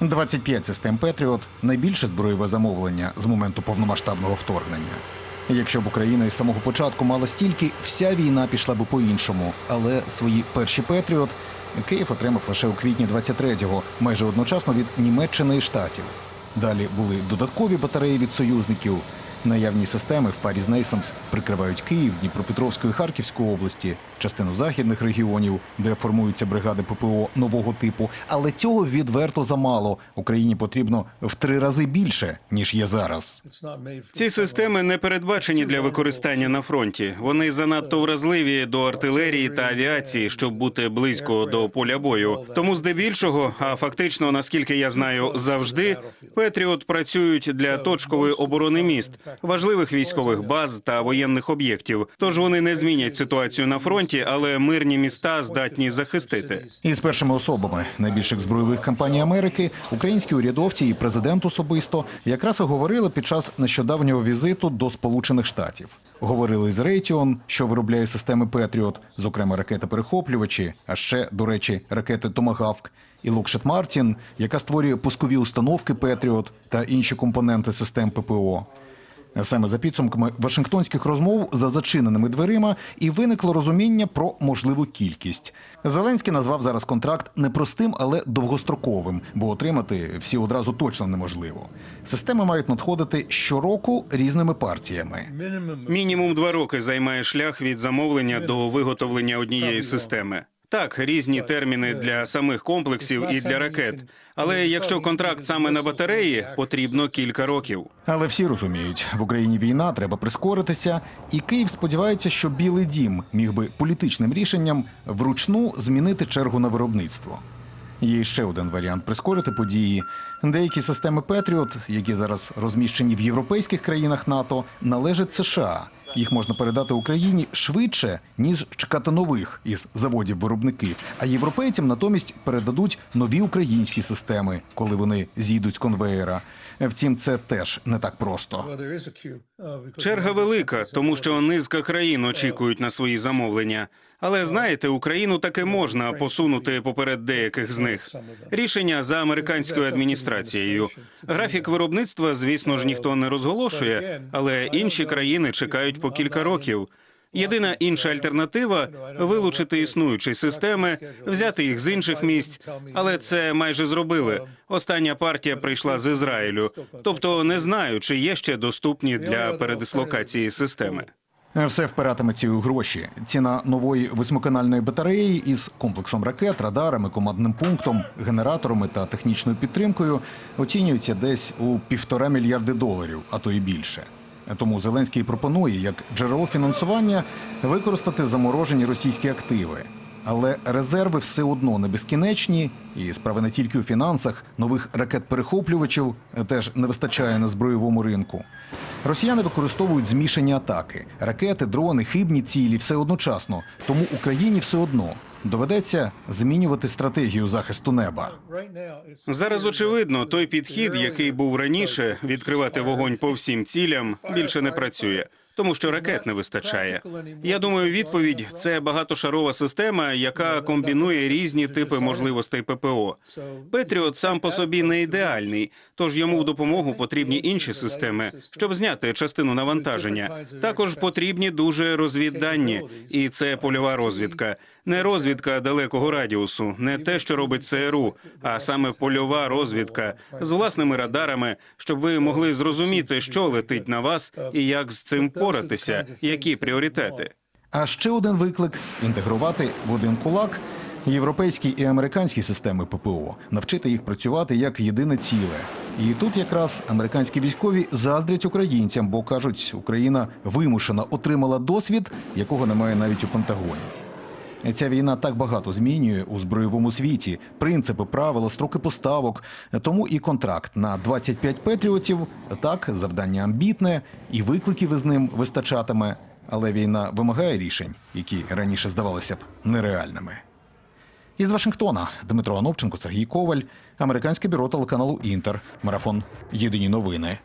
25 систем Петріот найбільше зброєве замовлення з моменту повномасштабного вторгнення. Якщо б Україна із самого початку мала стільки, вся війна пішла б по-іншому. Але свої перші Петріот Київ отримав лише у квітні 23-го, майже одночасно від Німеччини і Штатів. Далі були додаткові батареї від союзників. Наявні системи в парі з Нейсамс прикривають Київ, Дніпропетровську і Харківську області, частину західних регіонів, де формуються бригади ППО нового типу. Але цього відверто замало. Україні потрібно в три рази більше ніж є зараз. Ці системи не передбачені для використання на фронті. Вони занадто вразливі до артилерії та авіації, щоб бути близько до поля бою. Тому, здебільшого, а фактично, наскільки я знаю, завжди Петріот працюють для точкової оборони міст, важливих військових баз та воєнних об'єктів. Тож вони не змінять ситуацію на фронті, але мирні міста здатні захистити. Із першими особами найбільших збройових кампаній Америки українські урядовці і президент особисто якраз і говорили під час нещодавнього візиту до Сполучених Штатів. Говорили з Raytheon, що виробляє системи Петріот, зокрема ракети-перехоплювачі, а ще, до речі, ракети Томагавк. І Lockheed Martin, яка створює пускові установки Петріот та інші компоненти систем ППО. Саме за підсумками Вашингтонських розмов за зачиненими дверима і виникло розуміння про можливу кількість. Зеленський назвав зараз контракт непростим, але довгостроковим, бо отримати всі одразу точно неможливо. Системи мають надходити щороку різними партіями. Мінімум два роки займає шлях від замовлення до виготовлення однієї системи. Так, різні терміни для самих комплексів і для ракет. Але якщо контракт саме на батареї, потрібно кілька років. Але всі розуміють, в Україні війна треба прискоритися, і Київ сподівається, що Білий Дім міг би політичним рішенням вручну змінити чергу на виробництво. Є ще один варіант прискорити події. Деякі системи Петріот, які зараз розміщені в європейських країнах НАТО, належать США. Їх можна передати Україні швидше, ніж чекати нових із заводів виробників. А європейцям натомість передадуть нові українські системи, коли вони зійдуть з конвеєра. Втім, це теж не так просто. Черга велика, тому що низка країн очікують на свої замовлення. Але знаєте, Україну таки можна посунути поперед деяких з них. Рішення за американською адміністрацією. Графік виробництва, звісно ж, ніхто не розголошує, але інші країни чекають по кілька років. Єдина інша альтернатива вилучити існуючі системи, взяти їх з інших місць, але це майже зробили. Остання партія прийшла з Ізраїлю, тобто не знаю, чи є ще доступні для передислокації системи. Все впиратиметься у гроші. Ціна нової восьмиканальної батареї із комплексом ракет, радарами, командним пунктом, генераторами та технічною підтримкою оцінюється десь у півтора мільярди доларів, а то і більше. Тому Зеленський пропонує як джерело фінансування використати заморожені російські активи. Але резерви все одно не безкінечні, і справа не тільки у фінансах, нових ракет-перехоплювачів теж не вистачає на збройовому ринку. Росіяни використовують змішані атаки: ракети, дрони, хибні цілі все одночасно. Тому Україні все одно доведеться змінювати стратегію захисту неба. Зараз очевидно, той підхід, який був раніше, відкривати вогонь по всім цілям, більше не працює. Тому що ракет не вистачає. Я думаю, відповідь це багатошарова система, яка комбінує різні типи можливостей ППО. Петріот сам по собі не ідеальний, тож йому в допомогу потрібні інші системи, щоб зняти частину навантаження. Також потрібні дуже розвіддані, і це польова розвідка. Не розвідка далекого радіусу, не те, що робить ЦРУ, а саме польова розвідка з власними радарами, щоб ви могли зрозуміти, що летить на вас і як з цим поратися, які пріоритети. А ще один виклик інтегрувати в один кулак європейські і американські системи ППО, навчити їх працювати як єдине ціле. І тут якраз американські військові заздрять українцям, бо кажуть, Україна вимушена отримала досвід, якого немає навіть у Пентагоні. Ця війна так багато змінює у збройовому світі принципи, правила, строки поставок. Тому і контракт на 25 петріотів так завдання амбітне, і викликів із ним вистачатиме. Але війна вимагає рішень, які раніше здавалися б нереальними. Із Вашингтона Дмитро Ановченко, Сергій Коваль, американське бюро телеканалу Інтер, марафон Єдині новини.